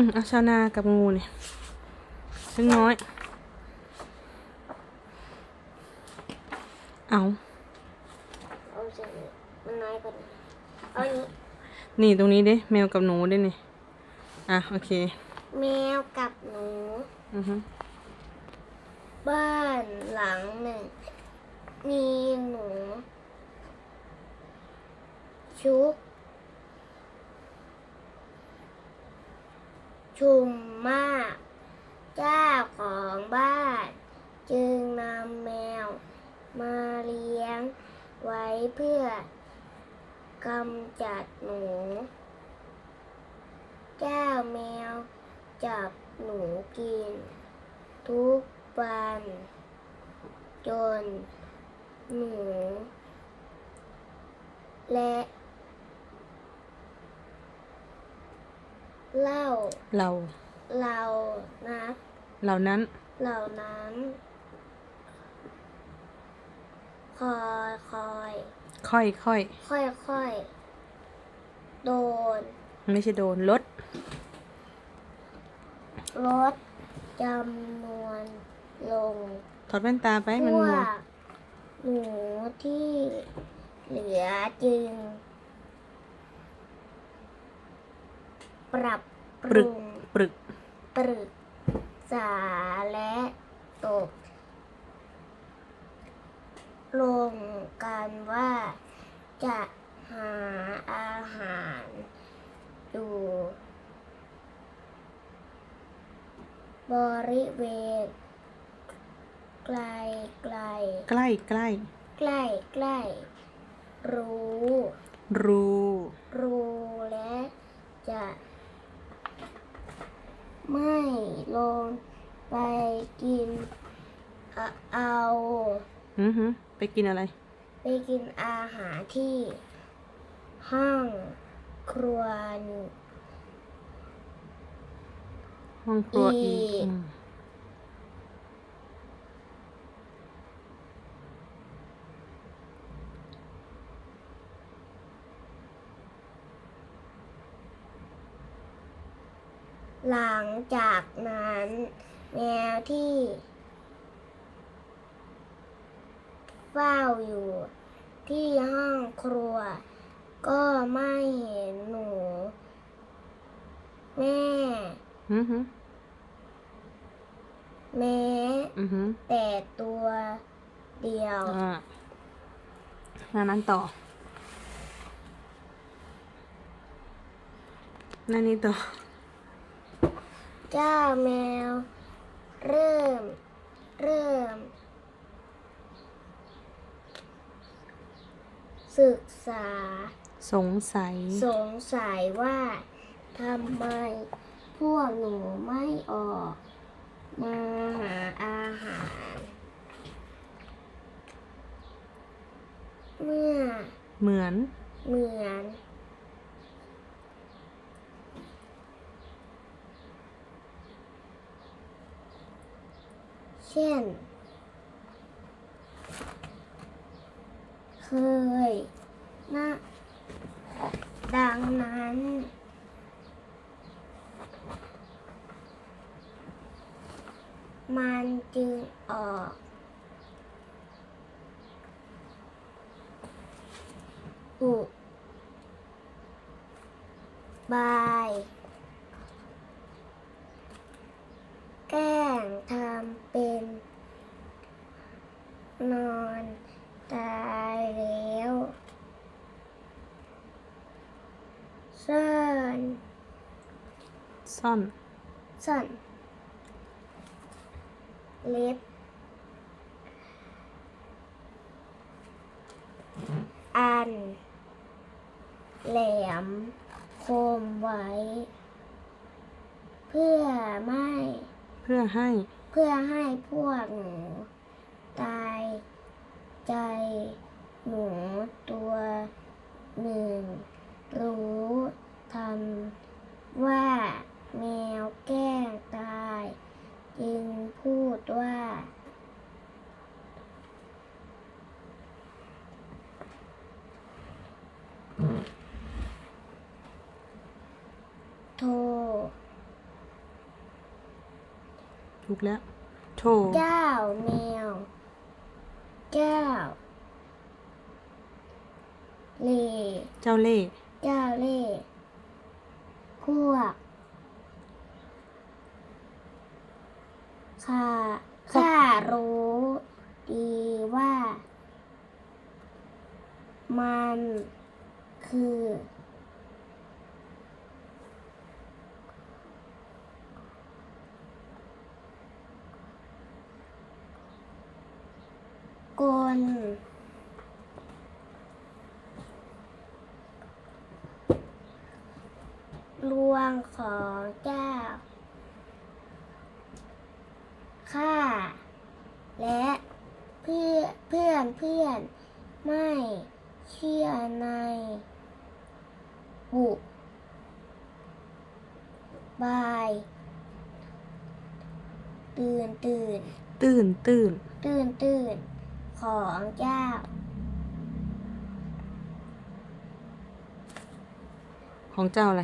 อืมเอาชาวนากับงูเนี่ยเล็กน้อย เอาเอาเสร็จมันน้อยกว่านี้เอาอันนี้นี่ตรงนี้ดิแมวกับหนูดินี่อะโอเค แมวกับหนู อือฮึบ้านหลังหนึ่ง มีหนู ชุกชุมมาก เจ้าของบ้าน จึงนำแมวมาเลี้ยงไว้เพื่อกำจัดหนู เจ้าแมวจับหนูกิน ทุกวัน จน หนู และ เล่าเราเรานะเหล่านั้นเหล่านั้น คอยคอยค่อยค่อยค่อยค่อยโดนไม่ใช่โดนลดลดจำนวนลงถอดแว่นตาไปพมันวมัวกหนูที่เหลือจึง ปรับปรึกปรึกปรึกษาและตกลงกันว่าจะหาอาหารอยู่บริเวณไกลไกลใกล้ใกล้ใกล้ใกล้รู้ รูรู้และจะ ไม่ลงไปกินเอาเอาอือฮึไปกินอะไร ไปกินอาหารที่ห้องครัวหนึ่งห้องครัวอีอีก ก อืม หลัง จากนั้นแมวที่เฝ้าอยู่ที่ห้องครัว ก็ไม่เห็นหนู แม่อือฮึแม้อือฮึแต่ตัวเดียวอ่ามานั้นต่อนั่นนี่ต่อ เจ้าแมว เริ่ม เริ่ม ศึกษา สงสัย สงสัยว่าทำไมพวกหนูไม่ออกมาหาอาหาร เมื่อเหมือน เหมือน เช่น เคยนะดังนั้น มันจึงออกอุบาย แกล้งทำเป็น นอนตายแล้วซ่อน ซ่อนซ่อนเล็บอันแหลมคมไว้ เพื่อไม่ เพื่อให้ เพื่อให้พวกหนูตายใจหนูตัวหนึ่ง รู้ทันว่าแมวแกล้งตาย จึงพูดว่า ม ถูกแล้วโถเจ้าแมวเจ้าเล่เจ้าเล่ห์เจ้าเล่ห์พวกข้าข้ารู้ดีว่า มันคือ กล ลวงของเจ้า ข้า และเพื่อนเพื่อนเพื่อนไม่เชื่อในบุบาย ตื่นตื่นตื่นตื่นตื่นตื่น ของเจ้า ของเจ้าอะไร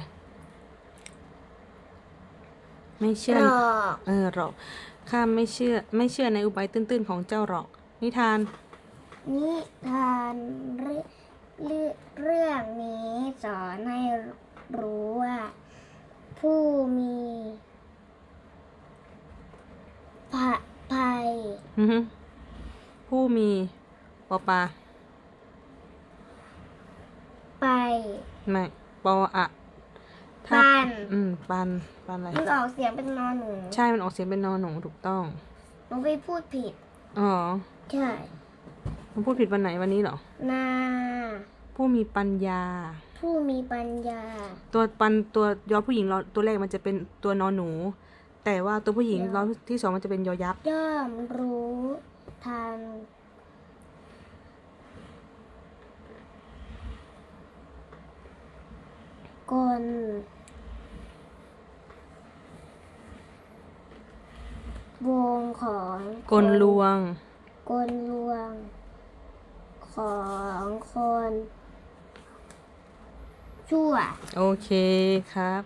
ไม่เชื่อหรอก เออหรอก ข้าไม่เชื่อ ไม่เชื่อในอุบายตื้นๆ ของเจ้าหรอก นิทาน นิทานเรื่องเรื่องเรื่องนี้สอนให้รู้ว่า ผู้มีภะภัย อือฮึ ผู้มีปอปลาไปไม่ปออะถ้าปันอืมปันปันอะไรมันออกเสียงเป็นนอนหนูใช่มันออกเสียงเป็นนอนหนูถูกต้องหนูไปพูดผิดอ๋อใช่มันพูดผิดวันไหนวันนี้เหรอนาผู้มีปัญญา ผู้มีปัญญา ตัวปันตัวยอผู้หญิงรอตัวแรกมันจะเป็นตัวนอนหนู แต่ว่าตัวผู้หญิงรอที่สองมันจะเป็นยอยักษ์ย่อมรู้ ทันกลวงของกลลวง กลลวง ของคน ชั่ว โอเคครับ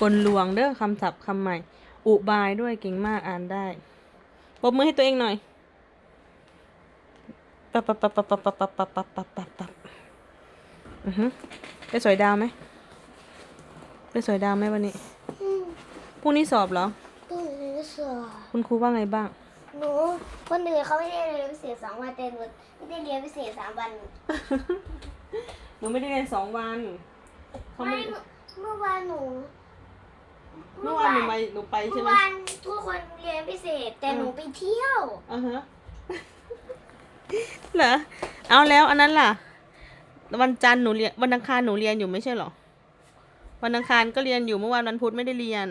กลลวงเด้อคำศัพท์คำใหม่ อุบายด้วยเก่งมากอ่านได้ปรบมือให้ตัวเองหน่อย ปับปับปับปับปับปับปับปับปับปับปับปับอือฮึได้สวยดาวไหมได้สวยดาวไหมวันนี้พรุ่งนี้สอบเหรอตู้หรือสอคุณครูว่าไงบ้าง หนูคนอื่นเขาไม่ได้เรียนพิเศษสองวันแต่หนูไม่ได้เรียนพิเศษสามวันหนูไม่ได้เรียนสองวันเขาไม่ไม่เมื่อวานหนูเมื่อวานหนูไปหนูไปใช่เมื่อไหมวานทุกคนเรียนพิเศษแต่หนูไปเที่ยว อ่าฮะ เหรอเอาแล้วอันนั้นล่ะ วันจันทร์หนูเรียนวันอังคารหนูเรียนอยู่ไม่ใช่หรอวันอังคารก็เรียนอยู่เมื่อวานวันพุธไม่ได้เรียน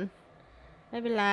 ไม่เป็นไร